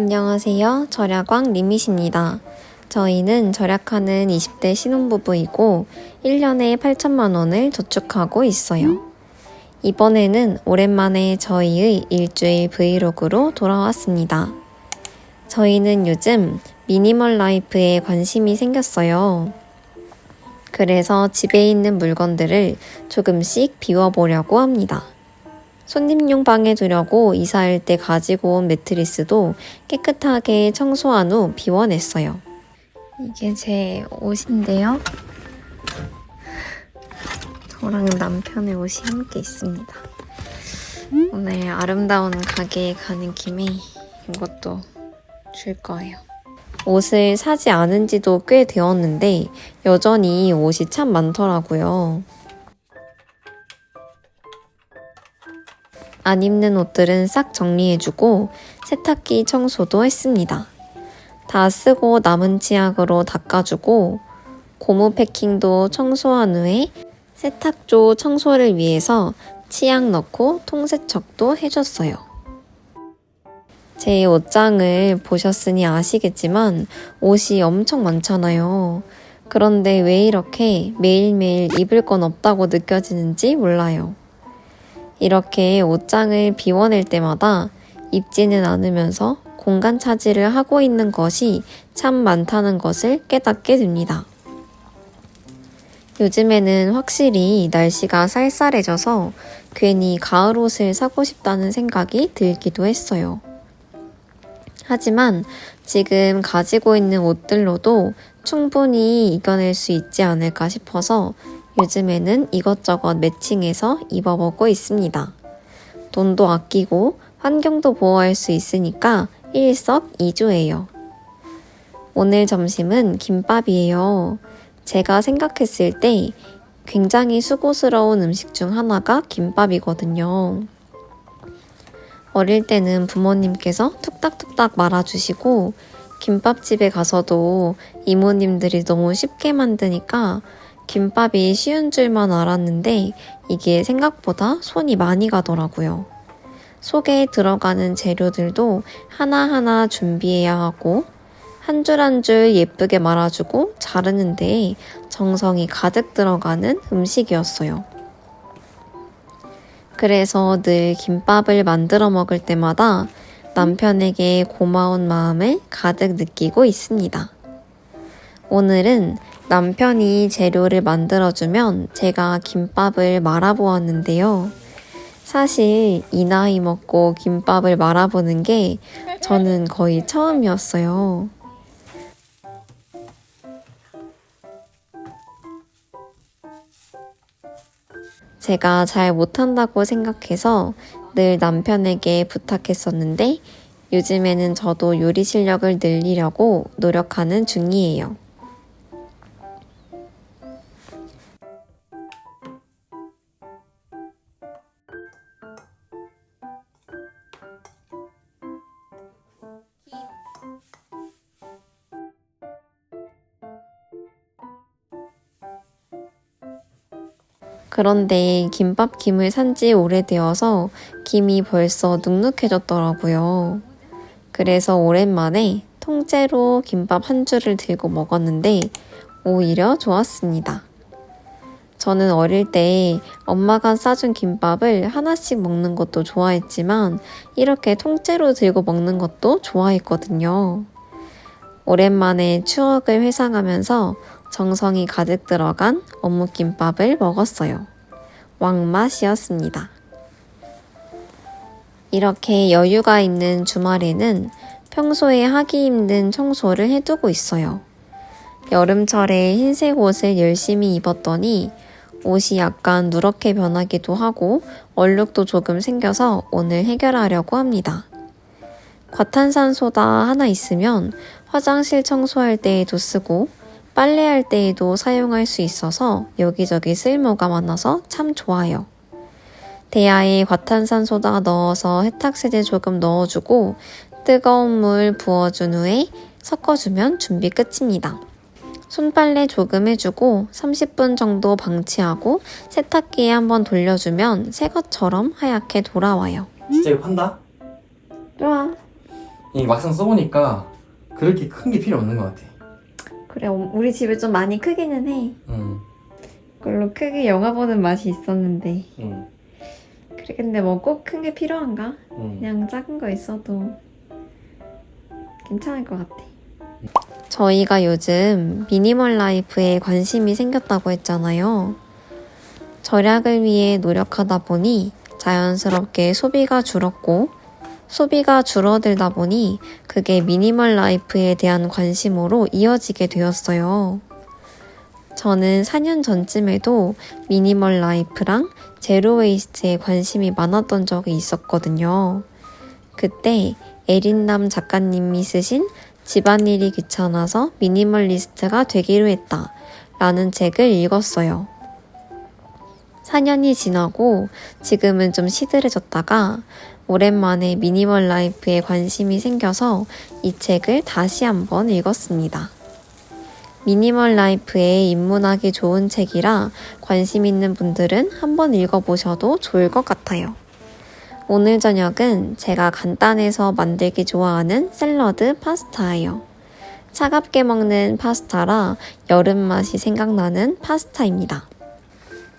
안녕하세요. 절약왕 리밋입니다. 저희는 절약하는 20대 신혼부부이고 1년에 8천만 원을 저축하고 있어요. 이번에는 오랜만에 저희의 일주일 브이로그로 돌아왔습니다. 저희는 요즘 미니멀 라이프에 관심이 생겼어요. 그래서 집에 있는 물건들을 조금씩 비워보려고 합니다. 손님용 방에 두려고 이사할 때 가지고 온 매트리스도 깨끗하게 청소한 후 비워냈어요. 이게 제 옷인데요. 저랑 남편의 옷이 함께 있습니다. 오늘 아름다운 가게에 가는 김에 이것도 줄 거예요. 옷을 사지 않은 지도 꽤 되었는데 여전히 옷이 참 많더라고요. 안 입는 옷들은 싹 정리해주고 세탁기 청소도 했습니다. 다 쓰고 남은 치약으로 닦아주고 고무 패킹도 청소한 후에 세탁조 청소를 위해서 치약 넣고 통세척도 해줬어요. 제 옷장을 보셨으니 아시겠지만 옷이 엄청 많잖아요. 그런데 왜 이렇게 매일매일 입을 건 없다고 느껴지는지 몰라요. 이렇게 옷장을 비워낼 때마다 입지는 않으면서 공간 차지를 하고 있는 것이 참 많다는 것을 깨닫게 됩니다. 요즘에는 확실히 날씨가 쌀쌀해져서 괜히 가을 옷을 사고 싶다는 생각이 들기도 했어요. 하지만 지금 가지고 있는 옷들로도 충분히 이겨낼 수 있지 않을까 싶어서 요즘에는 이것저것 매칭해서 입어보고 있습니다. 돈도 아끼고 환경도 보호할 수 있으니까 일석이조예요. 오늘 점심은 김밥이에요. 제가 생각했을 때 굉장히 수고스러운 음식 중 하나가 김밥이거든요. 어릴 때는 부모님께서 툭딱툭딱 말아주시고 김밥집에 가서도 이모님들이 너무 쉽게 만드니까 김밥이 쉬운 줄만 알았는데 이게 생각보다 손이 많이 가더라고요. 속에 들어가는 재료들도 하나하나 준비해야 하고 한줄 한 줄 예쁘게 말아주고 자르는데 정성이 가득 들어가는 음식이었어요. 그래서 늘 김밥을 만들어 먹을 때마다 남편에게 고마운 마음을 가득 느끼고 있습니다. 오늘은 남편이 재료를 만들어주면 제가 김밥을 말아보았는데요. 사실 이 나이 먹고 김밥을 말아보는 게 저는 거의 처음이었어요. 제가 잘 못한다고 생각해서 늘 남편에게 부탁했었는데 요즘에는 저도 요리 실력을 늘리려고 노력하는 중이에요. 그런데 김밥 김을 산 지 오래되어서 김이 벌써 눅눅해졌더라고요. 그래서 오랜만에 통째로 김밥 한 줄을 들고 먹었는데 오히려 좋았습니다. 저는 어릴 때 엄마가 싸준 김밥을 하나씩 먹는 것도 좋아했지만 이렇게 통째로 들고 먹는 것도 좋아했거든요. 오랜만에 추억을 회상하면서 정성이 가득 들어간 어묵김밥을 먹었어요. 왕맛이었습니다. 이렇게 여유가 있는 주말에는 평소에 하기 힘든 청소를 해두고 있어요. 여름철에 흰색 옷을 열심히 입었더니 옷이 약간 누렇게 변하기도 하고 얼룩도 조금 생겨서 오늘 해결하려고 합니다. 과탄산소다 하나 있으면 화장실 청소할 때에도 쓰고 빨래할 때에도 사용할 수 있어서 여기저기 쓸모가 많아서 참 좋아요. 대야에 과탄산소다 넣어서 해탁세제 조금 넣어주고 뜨거운 물 부어준 후에 섞어주면 준비 끝입니다. 손빨래 조금 해주고 30분 정도 방치하고 세탁기에 한번 돌려주면 새 것처럼 하얗게 돌아와요. 진짜 이거 판다? 좋아. 이 막상 써보니까 그렇게 큰 게 필요 없는 것 같아. 그래, 우리 집에 좀 많이 크기는 해. 응, 그걸로 크게 영화 보는 맛이 있었는데. 응, 그래, 근데 뭐 꼭 큰 게 필요한가? 응. 그냥 작은 거 있어도 괜찮을 것 같아. 저희가 요즘 미니멀 라이프에 관심이 생겼다고 했잖아요. 절약을 위해 노력하다 보니 자연스럽게 소비가 줄었고, 소비가 줄어들다 보니 그게 미니멀 라이프에 대한 관심으로 이어지게 되었어요. 저는 4년 전쯤에도 미니멀 라이프랑 제로 웨이스트에 관심이 많았던 적이 있었거든요. 그때 에린남 작가님이 쓰신 집안일이 귀찮아서 미니멀리스트가 되기로 했다 라는 책을 읽었어요. 4년이 지나고 지금은 좀 시들해졌다가 오랜만에 미니멀 라이프에 관심이 생겨서 이 책을 다시 한번 읽었습니다. 미니멀 라이프에 입문하기 좋은 책이라 관심 있는 분들은 한번 읽어보셔도 좋을 것 같아요. 오늘 저녁은 제가 간단해서 만들기 좋아하는 샐러드 파스타예요. 차갑게 먹는 파스타라 여름 맛이 생각나는 파스타입니다.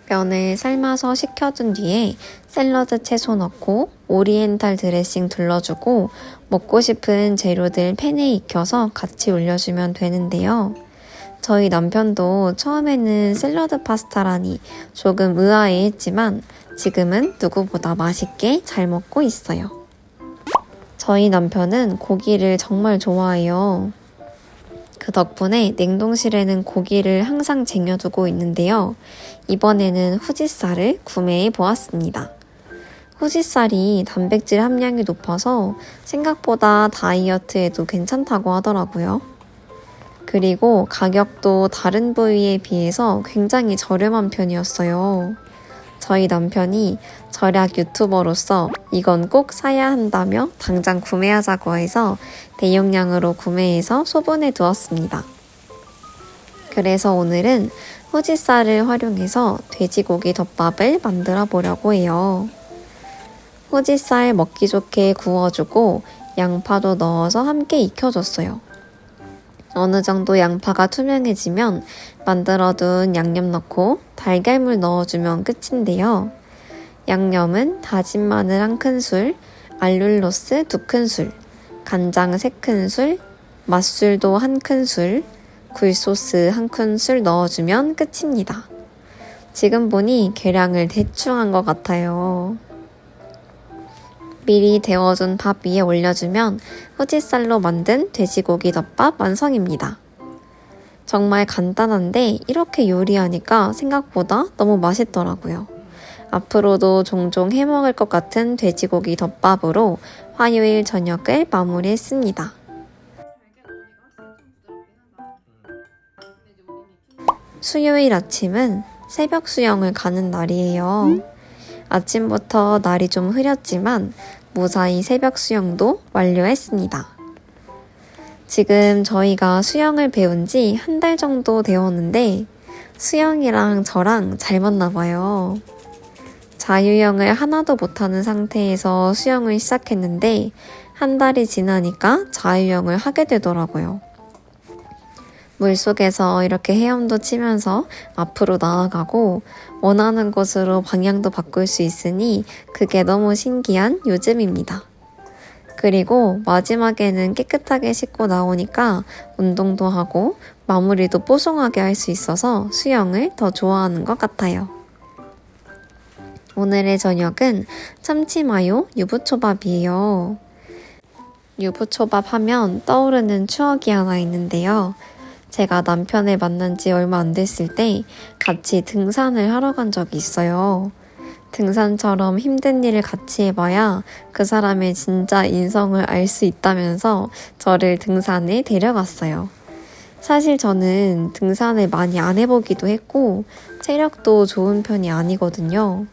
면을 삶아서 식혀둔 뒤에 샐러드 채소 넣고 오리엔탈 드레싱 둘러주고 먹고 싶은 재료들 팬에 익혀서 같이 올려주면 되는데요. 저희 남편도 처음에는 샐러드 파스타라니 조금 의아해 했지만 지금은 누구보다 맛있게 잘 먹고 있어요. 저희 남편은 고기를 정말 좋아해요. 그 덕분에 냉동실에는 고기를 항상 쟁여두고 있는데요. 이번에는 후지살을 구매해 보았습니다. 후지살이 단백질 함량이 높아서 생각보다 다이어트에도 괜찮다고 하더라고요. 그리고 가격도 다른 부위에 비해서 굉장히 저렴한 편이었어요. 저희 남편이 절약 유튜버로서 이건 꼭 사야 한다며 당장 구매하자고 해서 대용량으로 구매해서 소분해 두었습니다. 그래서 오늘은 후지살을 활용해서 돼지고기 덮밥을 만들어 보려고 해요. 후지살 먹기 좋게 구워주고 양파도 넣어서 함께 익혀줬어요. 어느 정도 양파가 투명해지면 만들어둔 양념 넣고 달걀물 넣어주면 끝인데요. 양념은 다진 마늘 한 큰술, 알룰로스 두 큰술, 간장 세 큰술, 맛술도 한 큰술, 굴소스 한 큰술 넣어주면 끝입니다. 지금 보니 계량을 대충 한 것 같아요. 미리 데워둔 밥 위에 올려주면 후지살로 만든 돼지고기 덮밥 완성입니다. 정말 간단한데 이렇게 요리하니까 생각보다 너무 맛있더라고요. 앞으로도 종종 해 먹을 것 같은 돼지고기 덮밥으로 화요일 저녁을 마무리했습니다. 수요일 아침은 새벽 수영을 가는 날이에요. 아침부터 날이 좀 흐렸지만 무사히 새벽 수영도 완료했습니다. 지금 저희가 수영을 배운 지 한 달 정도 되었는데 수영이랑 저랑 잘 맞나 봐요. 자유형을 하나도 못하는 상태에서 수영을 시작했는데 한 달이 지나니까 자유형을 하게 되더라고요. 물속에서 이렇게 헤엄도 치면서 앞으로 나아가고 원하는 곳으로 방향도 바꿀 수 있으니 그게 너무 신기한 요즘입니다. 그리고 마지막에는 깨끗하게 씻고 나오니까 운동도 하고 마무리도 뽀송하게 할 수 있어서 수영을 더 좋아하는 것 같아요. 오늘의 저녁은 참치마요 유부초밥이에요. 유부초밥 하면 떠오르는 추억이 하나 있는데요. 제가 남편을 만난 지 얼마 안 됐을 때 같이 등산을 하러 간 적이 있어요. 등산처럼 힘든 일을 같이 해봐야 그 사람의 진짜 인성을 알 수 있다면서 저를 등산에 데려갔어요. 사실 저는 등산을 많이 안 해보기도 했고 체력도 좋은 편이 아니거든요.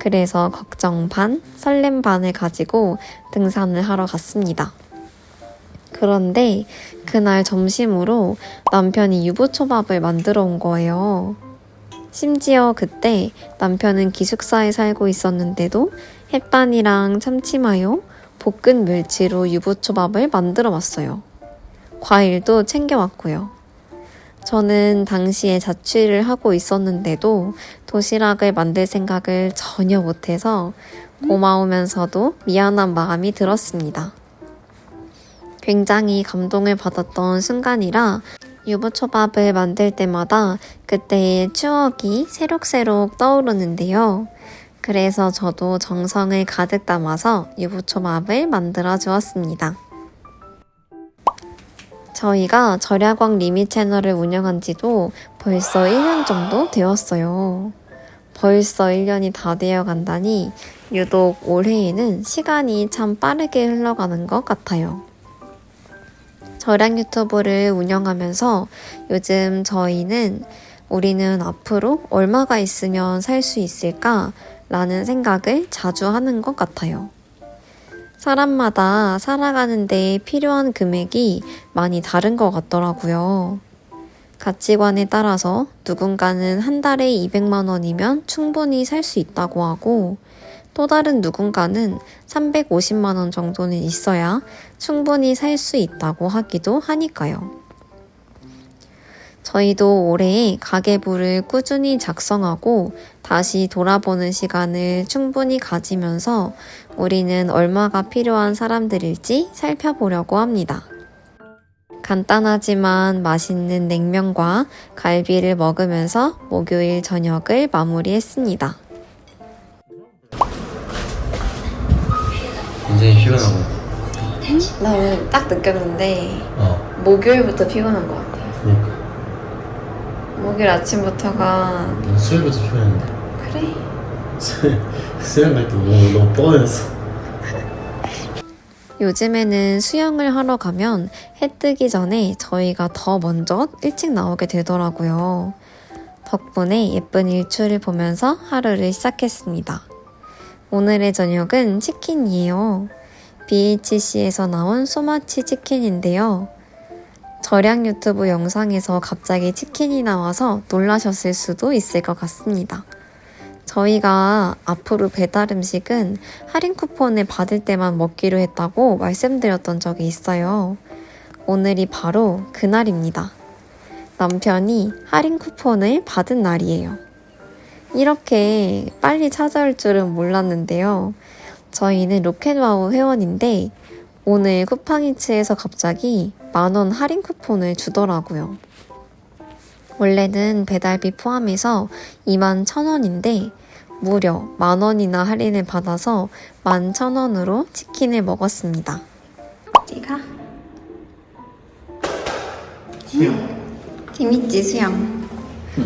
그래서 걱정 반, 설렘 반을 가지고 등산을 하러 갔습니다. 그런데 그날 점심으로 남편이 유부초밥을 만들어 온 거예요. 심지어 그때 남편은 기숙사에 살고 있었는데도 햇반이랑 참치마요, 볶은 멸치로 유부초밥을 만들어 왔어요. 과일도 챙겨왔고요. 저는 당시에 자취를 하고 있었는데도 도시락을 만들 생각을 전혀 못해서 고마우면서도 미안한 마음이 들었습니다. 굉장히 감동을 받았던 순간이라 유부초밥을 만들 때마다 그때의 추억이 새록새록 떠오르는데요. 그래서 저도 정성을 가득 담아서 유부초밥을 만들어 주었습니다. 저희가 절야광 리미 채널을 운영한 지도 벌써 1년 정도 되었어요. 벌써 1년이 다 되어 간다니 유독 올해에는 시간이 참 빠르게 흘러가는 것 같아요. 저랑 유튜브를 운영하면서 요즘 저희는 우리는 앞으로 얼마가 있으면 살 수 있을까? 라는 생각을 자주 하는 것 같아요. 사람마다 살아가는데 필요한 금액이 많이 다른 것 같더라고요. 가치관에 따라서 누군가는 한 달에 200만 원이면 충분히 살 수 있다고 하고 또 다른 누군가는 350만 원 정도는 있어야 충분히 살 수 있다고 하기도 하니까요. 저희도 올해 가계부를 꾸준히 작성하고 다시 돌아보는 시간을 충분히 가지면서 우리는 얼마가 필요한 사람들일지 살펴보려고 합니다. 간단하지만 맛있는 냉면과 갈비를 먹으면서 목요일 저녁을 마무리했습니다. 굉장히 피곤하고. 나 오늘 딱 느꼈는데 어. 목요일부터 피곤한 것 같아. 그러니까. 목요일 아침부터가 난 수요일부터 피곤했는데. 그래? 수요일, 수요일 갈때 너무, 너무 뻔했어. 요즘에는 수영을 하러 가면 해 뜨기 전에 저희가 더 먼저 일찍 나오게 되더라고요. 덕분에 예쁜 일출을 보면서 하루를 시작했습니다. 오늘의 저녁은 치킨이에요. BHC에서 나온 소마치 치킨인데요. 절양 유튜브 영상에서 갑자기 치킨이 나와서 놀라셨을 수도 있을 것 같습니다. 저희가 앞으로 배달 음식은 할인 쿠폰을 받을 때만 먹기로 했다고 말씀드렸던 적이 있어요. 오늘이 바로 그날입니다. 남편이 할인 쿠폰을 받은 날이에요. 이렇게 빨리 찾아올 줄은 몰랐는데요. 저희는 로켓와우 회원인데 오늘 쿠팡이츠에서 갑자기 만원 할인 쿠폰을 주더라고요. 원래는 배달비 포함해서 2만 1,000원인데 무려 만 원이나 할인을 받아서 만천 원으로 치킨을 먹었습니다. 어디가? 수영. 재밌지 수영.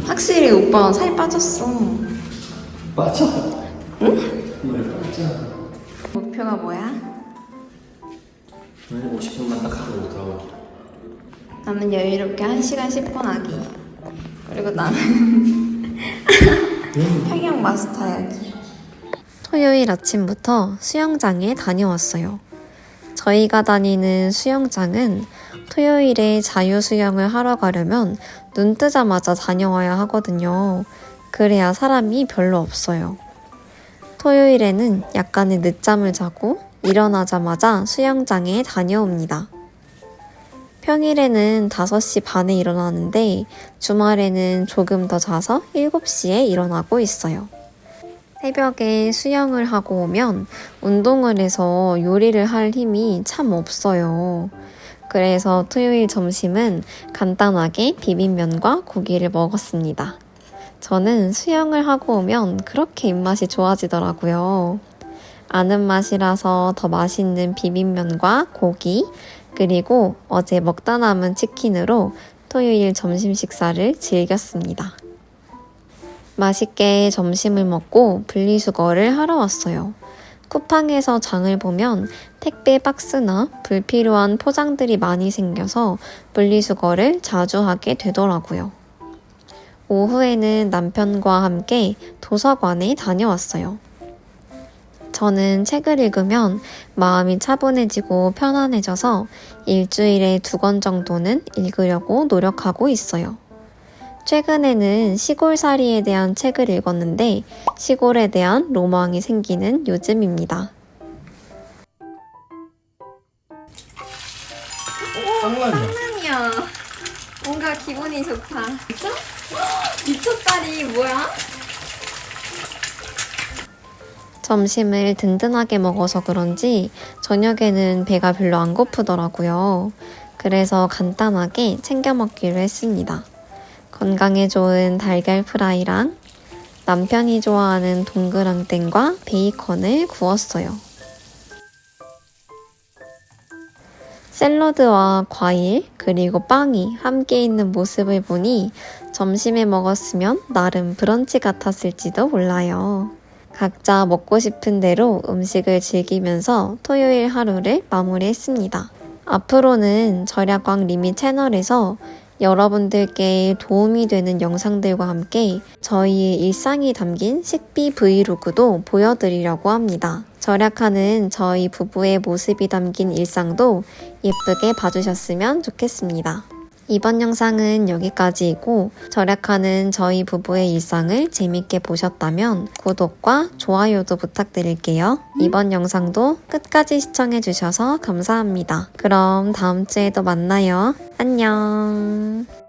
확실히 오빠 살 빠졌어. 빠져. 응? 왜 빠져? 목표가 뭐야? 오늘 50분만 딱 하고 돌아와. 나는 여유롭게 1시간 10분 하기. 그리고 나는 평양 마스터 하기. 토요일 아침부터 수영장에 다녀왔어요. 저희가 다니는 수영장은 토요일에 자유 수영을 하러 가려면 눈 뜨자마자 다녀와야 하거든요. 그래야 사람이 별로 없어요. 토요일에는 약간의 늦잠을 자고 일어나자마자 수영장에 다녀옵니다. 평일에는 5시 반에 일어나는데 주말에는 조금 더 자서 7시에 일어나고 있어요. 새벽에 수영을 하고 오면 운동을 해서 요리를 할 힘이 참 없어요. 그래서 토요일 점심은 간단하게 비빔면과 고기를 먹었습니다. 저는 수영을 하고 오면 그렇게 입맛이 좋아지더라고요. 아는 맛이라서 더 맛있는 비빔면과 고기, 그리고 어제 먹다 남은 치킨으로 토요일 점심 식사를 즐겼습니다. 맛있게 점심을 먹고 분리수거를 하러 왔어요. 쿠팡에서 장을 보면 택배 박스나 불필요한 포장들이 많이 생겨서 분리수거를 자주 하게 되더라고요. 오후에는 남편과 함께 도서관에 다녀왔어요. 저는 책을 읽으면 마음이 차분해지고 편안해져서 일주일에 두 권 정도는 읽으려고 노력하고 있어요. 최근에는 시골살이에 대한 책을 읽었는데 시골에 대한 로망이 생기는 요즘입니다. 쌍라이야. 쌍남이야. 뭔가 기분이 좋다. 미쳐? 미쳤다리 뭐야? 점심을 든든하게 먹어서 그런지 저녁에는 배가 별로 안 고프더라고요. 그래서 간단하게 챙겨 먹기로 했습니다. 건강에 좋은 달걀 프라이랑 남편이 좋아하는 동그랑땡과 베이컨을 구웠어요. 샐러드와 과일, 그리고 빵이 함께 있는 모습을 보니 점심에 먹었으면 나름 브런치 같았을지도 몰라요. 각자 먹고 싶은 대로 음식을 즐기면서 토요일 하루를 마무리했습니다. 앞으로는 절약광 리미 채널에서 여러분들께 도움이 되는 영상들과 함께 저희의 일상이 담긴 식비 브이로그도 보여드리려고 합니다. 절약하는 저희 부부의 모습이 담긴 일상도 예쁘게 봐주셨으면 좋겠습니다. 이번 영상은 여기까지이고 절약하는 저희 부부의 일상을 재밌게 보셨다면 구독과 좋아요도 부탁드릴게요. 이번 영상도 끝까지 시청해주셔서 감사합니다. 그럼 다음 주에도 만나요. 안녕.